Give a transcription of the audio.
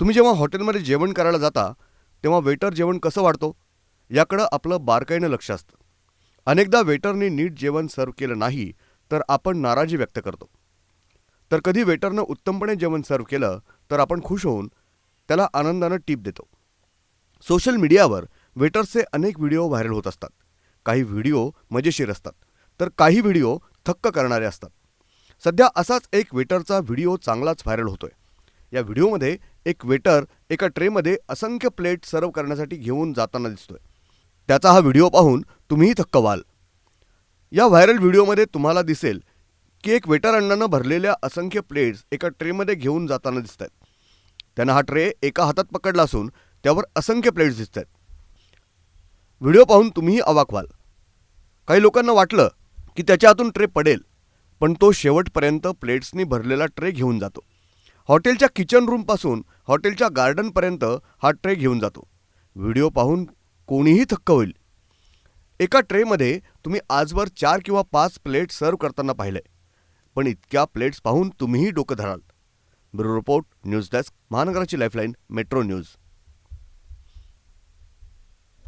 तुम्ही जेव्हा हॉटेलमध्ये जेवण करायला जाता तेव्हा वेटर जेवण कसं वाढतो? याकडं आपलं बारकाईनं लक्ष असतं. अनेकदा वेटरने नीट जेवण सर्व केलं नाही तर आपण नाराजी व्यक्त करतो. तर कधी वेटरनं उत्तमपणे जेवण सर्व केलं तर आपण खुश होऊन त्याला आनंदानं टीप देतो. सोशल मीडियावर वेटर्सचे अनेक व्हिडिओ व्हायरल होत असतात. काही व्हिडिओ मजेशीर असतात तर काही व्हिडिओ थक्क करणारे असतात. सध्या असाच एक वेटरचा व्हिडिओ चांगलाच व्हायरल होतोय. या व्हिडिओमध्ये एक वेटर एका ट्रेमध्ये असंख्य प्लेट सर्व करण्यासाठी घेऊन जाताना दिसतोय. त्याचा हा व्हिडिओ पाहून तुम्हीही थक्क व्हाल. या व्हायरल व्हिडिओमध्ये तुम्हाला दिसेल की एक वेटर अण्णानं भरलेल्या असंख्य प्लेट्स एका ट्रेमध्ये घेऊन जाताना दिसत आहेत त्यानं हा ट्रे एका हातात पकडला असून त्यावर असंख्य प्लेट्स दिसत आहेत व्हिडिओ पाहून तुम्हीही अवाक व्हाल. काही लोकांना वाटलं की त्याच्या हातून ट्रे पडेल पण तो शेवटपर्यंत प्लेट्सनी भरलेला ट्रे घेऊन जातो. हॉटेलच्या किचन रूमपासून हॉटेलच्या गार्डनपर्यंत हा ट्रे घेऊन जातो. व्हिडिओ पाहून कोणीही थक्क होईल. एका ट्रेमध्ये तुम्ही आजवर चार किंवा पाच प्लेट सर्व करताना पाहिलंय. पण इतक्या प्लेट्स पाहून तुम्हीही डोकं धराल ब्युरो रिपोर्ट न्यूज डेस्क महानगराची लाईफलाईन मेट्रो न्यूज.